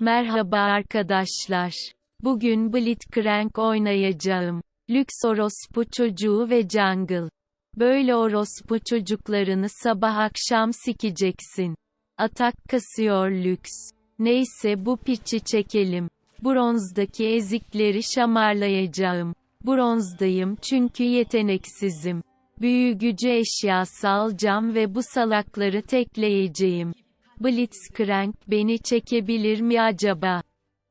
Merhaba arkadaşlar. Bugün Blitzcrank oynayacağım. Lüks orospu çocuğu ve jungle. Böyle orospu çocuklarını sabah akşam sikeceksin. Atak kasıyor lüks. Neyse bu piçi çekelim. Bronzdaki ezikleri şamarlayacağım. Bronzdayım çünkü yeteneksizim. Büyü gücü eşyası alacağım ve bu salakları tekleyeceğim. Blitzcrank beni çekebilir mi acaba?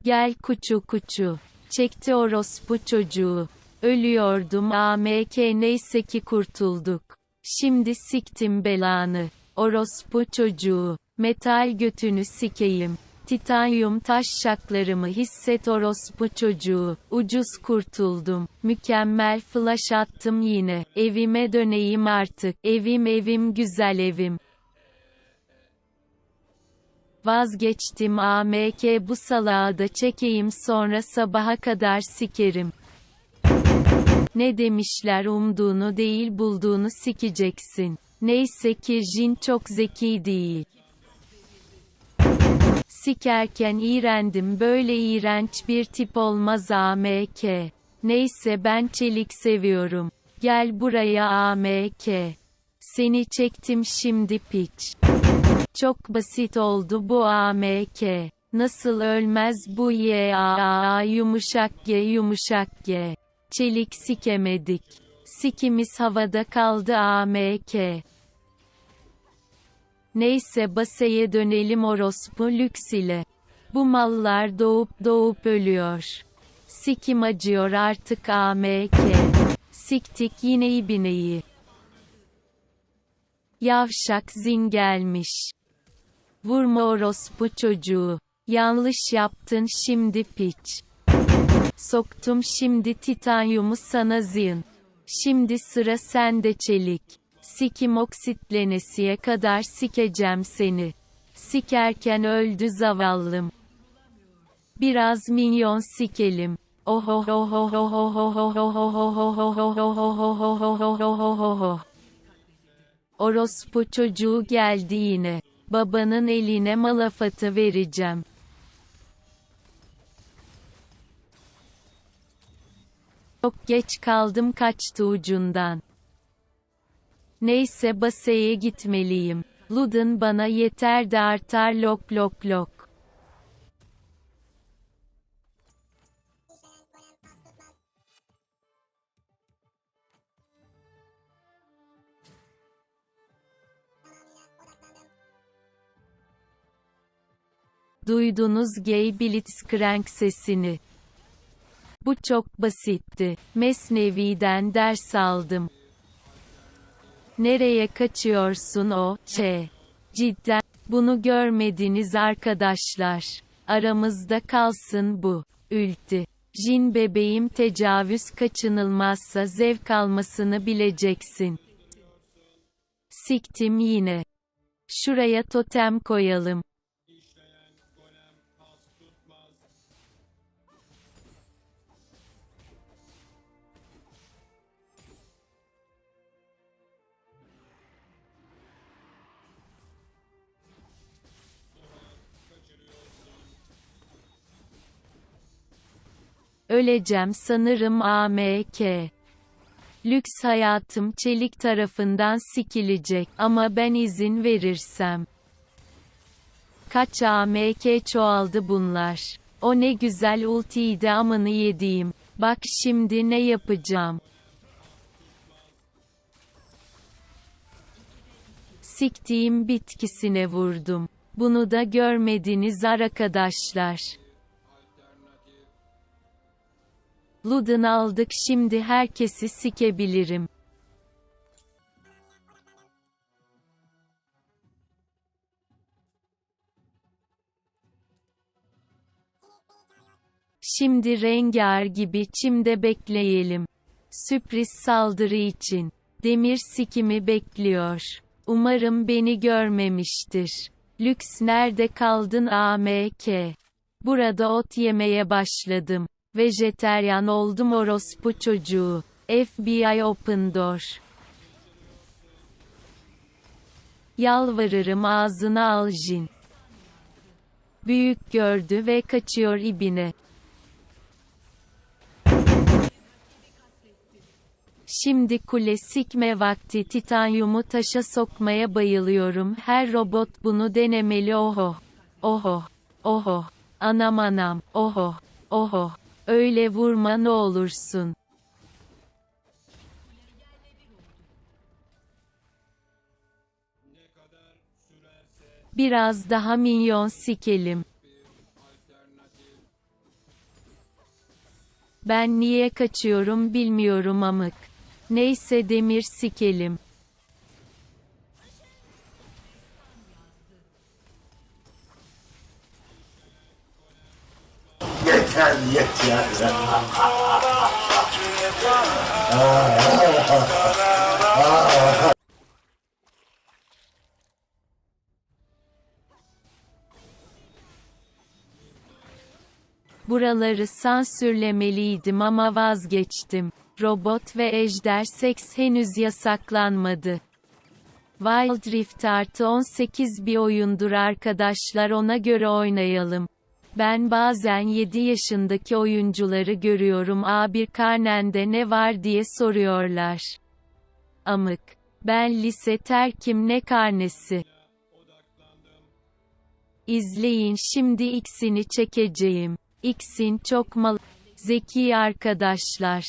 Gel kuçu kuçu. Çekti orospu çocuğu. Ölüyordum AMK neyse ki kurtulduk. Şimdi siktim belanı. Orospu çocuğu. Metal götünü sikeyim. Titanyum taş şaklarımı hisset orospu çocuğu. Ucuz kurtuldum. Mükemmel flash attım yine. Evime döneyim artık. Evim evim güzel evim. Vazgeçtim AMK bu salağı da çekeyim sonra sabaha kadar sikerim. Ne demişler umduğunu değil bulduğunu sikeceksin. Neyse ki Jin çok zeki değil. Sikerken iğrendim böyle iğrenç bir tip olmaz AMK. Neyse ben çelik seviyorum. Gel buraya AMK. Seni çektim şimdi piç. Çok basit oldu bu AMK. Nasıl ölmez bu YAA yumuşak G yumuşak G. Çelik sikemedik. Sikimiz havada kaldı AMK. Neyse baseye dönelim orospu lüks ile. Bu mallar doğup doğup ölüyor. Sikim acıyor artık AMK. Siktik yine ibineyi. Yavşak zin gelmiş. Vurma orospu çocuğu. Yanlış yaptın şimdi piç. Soktum şimdi titanyumu sana zin. Şimdi sıra sende çelik. Sikim oksitlenesiye kadar sikeceğim seni. Sikerken öldü zavallım. Biraz minyon sikelim. Orospu çocuğu geldi yine. Babanın eline malafatı vereceğim. Çok geç kaldım kaçtı ucundan. Neyse baseye gitmeliyim. Ludin bana yeter de artar lok lok lok. Duydunuz Gay Blitzcrank sesini. Bu çok basitti. Mesnevi'den ders aldım. Nereye kaçıyorsun o, Ç? Cidden, bunu görmediniz arkadaşlar. Aramızda kalsın bu. Ülti. Jin bebeğim tecavüz kaçınılmazsa zevk almasını bileceksin. Siktim yine. Şuraya totem koyalım. Öleceğim sanırım AMK. Lüks hayatım çelik tarafından sikilecek ama ben izin verirsem. Kaç AMK çoğaldı bunlar. O ne güzel ultiydi amını yediğim. Bak şimdi ne yapacağım. Siktiğim bitkisine vurdum. Bunu da görmediniz arkadaşlar. Ludin aldık şimdi herkesi sikebilirim. Şimdi rengar gibi çimde bekleyelim. Sürpriz saldırı için. Demir sikimi bekliyor. Umarım beni görmemiştir. Lüks nerede kaldın AMK? Burada ot yemeye başladım. Vejeteryan oldum orospu çocuğu. FBI Open Door. Yalvarırım ağzına al Jin. Büyük gördü ve kaçıyor ibine. Şimdi kule sikme vakti titanyumu taşa sokmaya bayılıyorum. Her robot bunu denemeli oho. Oho. Oho. Anam anam. Oho. Oho. Öyle vurma ne olursun. Biraz daha minyon sikelim. Ben niye kaçıyorum bilmiyorum amık. Neyse demir sikelim. Yeter yeter. Buraları sansürlemeliydim ama vazgeçtim. Robot ve ejder seks henüz yasaklanmadı. Wild Rift artı 18 bir oyundur arkadaşlar ona göre oynayalım. Ben bazen 7 yaşındaki oyuncuları görüyorum A1 karnende ne var diye soruyorlar. Amık. Ben lise terkim ne karnesi? İzleyin şimdi X'ini çekeceğim. X'in çok mal... Zeki arkadaşlar.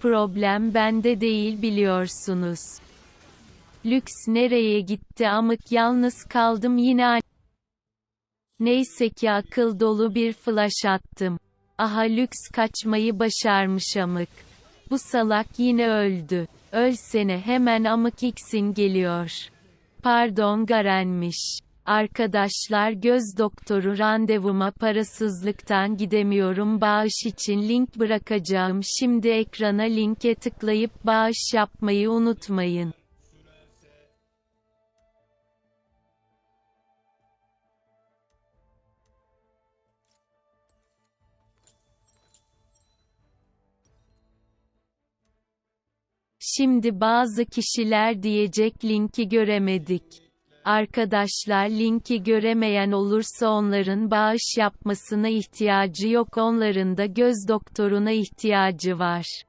Problem bende değil biliyorsunuz. Lüks nereye gitti amık yalnız kaldım yine Neyse ki akıl dolu bir flash attım. Aha lüks kaçmayı başarmış amık. Bu salak yine öldü. Ölsene hemen amık X'in geliyor. Pardon Garen'miş. Arkadaşlar göz doktoru randevuma parasızlıktan gidemiyorum bağış için link bırakacağım şimdi ekrana linke tıklayıp bağış yapmayı unutmayın. Şimdi bazı kişiler diyecek linki göremedik. Arkadaşlar linki göremeyen olursa onların bağış yapmasına ihtiyacı yok onların da göz doktoruna ihtiyacı var.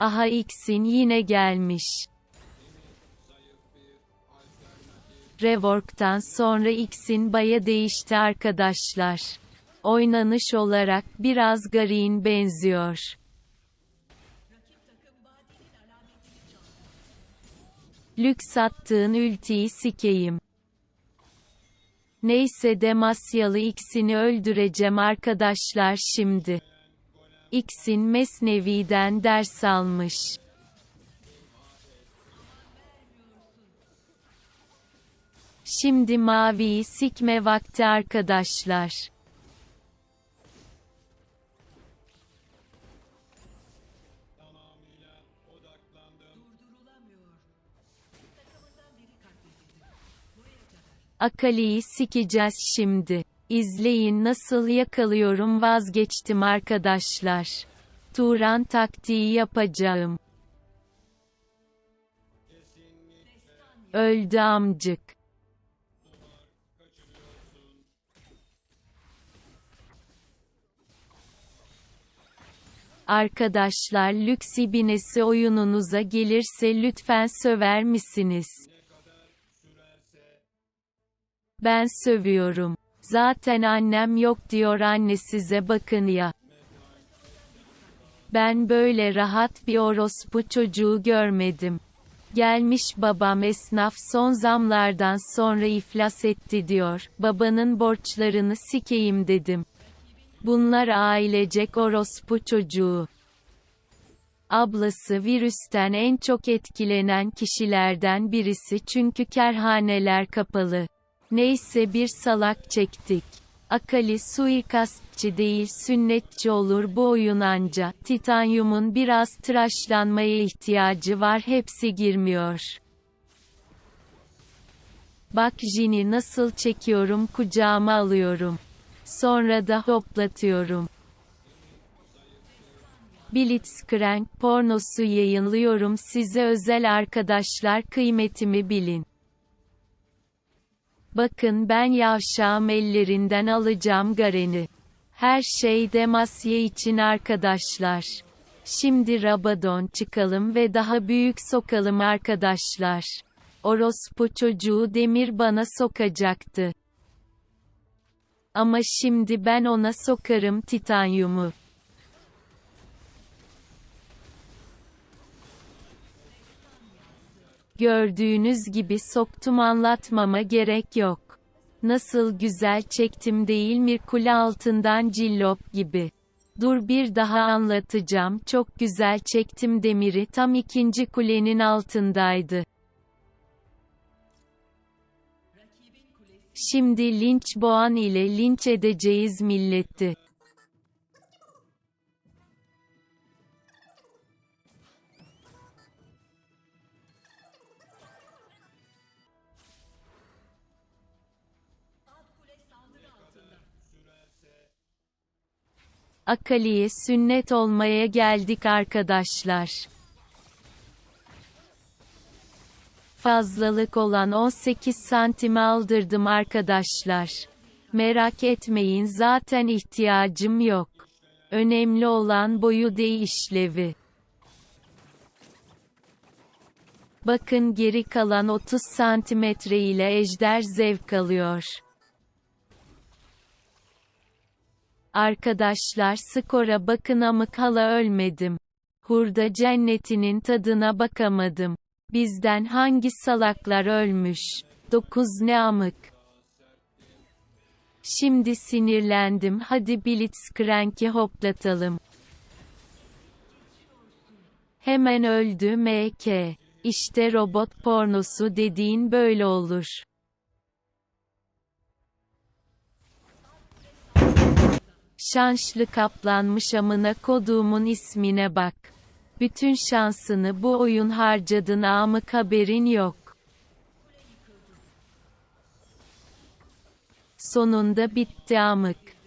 Aha X'in yine gelmiş. Rework'tan sonra X'in baya değişti arkadaşlar. Oynanış olarak biraz Garin benziyor. Lüks attığın ültiyi sikeyim. Neyse Demasyalı X'ini öldüreceğim arkadaşlar şimdi. X'in Mesnevi'den ders almış. Şimdi maviyi sikme vakti arkadaşlar. Akali'yi sikeceğiz şimdi. İzleyin nasıl yakalıyorum vazgeçtim arkadaşlar. Turan taktiği yapacağım. Öldü amcık. Arkadaşlar lüks ibinesi oyununuza gelirse lütfen söver misiniz? Ben sövüyorum. Zaten annem yok diyor anne size bakın ya. Ben böyle rahat bir orospu çocuğu görmedim. Gelmiş babam esnaf son zamlardan sonra iflas etti diyor. Babanın borçlarını sikeyim dedim. Bunlar ailecek orospu çocuğu. Ablası virüsten en çok etkilenen kişilerden birisi çünkü kerhaneler kapalı. Neyse bir salak çektik. Akali suikastçı değil sünnetçi olur bu oyun anca. Titanyumun biraz tıraşlanmaya ihtiyacı var hepsi girmiyor. Bak Jin'i nasıl çekiyorum kucağıma alıyorum. Sonra da hoplatıyorum. Blitzcrank pornosu yayınlıyorum size özel arkadaşlar kıymetimi bilin. Bakın ben yavşağım ellerinden alacağım Garen'i. Her şey Demasya için arkadaşlar. Şimdi Rabadon çıkalım ve daha büyük sokalım arkadaşlar. Orospu çocuğu demir bana sokacaktı. Ama şimdi ben ona sokarım titanyumu. Gördüğünüz gibi soktum anlatmama gerek yok. Nasıl güzel çektim değil mi kule altından cillop gibi. Dur bir daha anlatacağım çok güzel çektim demiri tam ikinci kulenin altındaydı. Şimdi linç boğan ile linç edeceğiz milleti. Akali'ye sünnet olmaya geldik arkadaşlar. Fazlalık olan 18 santimi aldırdım arkadaşlar. Merak etmeyin zaten ihtiyacım yok. Önemli olan boyu değil işlevi. Bakın geri kalan 30 santimetre ile ejder zevk alıyor. Arkadaşlar skora bakın amık hala ölmedim. Hurda cennetinin tadına bakamadım. Bizden hangi salaklar ölmüş? 9 ne amık. Şimdi sinirlendim hadi Blitzcrank'i hoplatalım. Hemen öldü MK. İşte robot pornosu dediğin böyle olur. Şanslı kaplanmış amına koduğumun ismine bak. Bütün şansını bu oyun harcadın amık haberin yok. Sonunda bitti amık.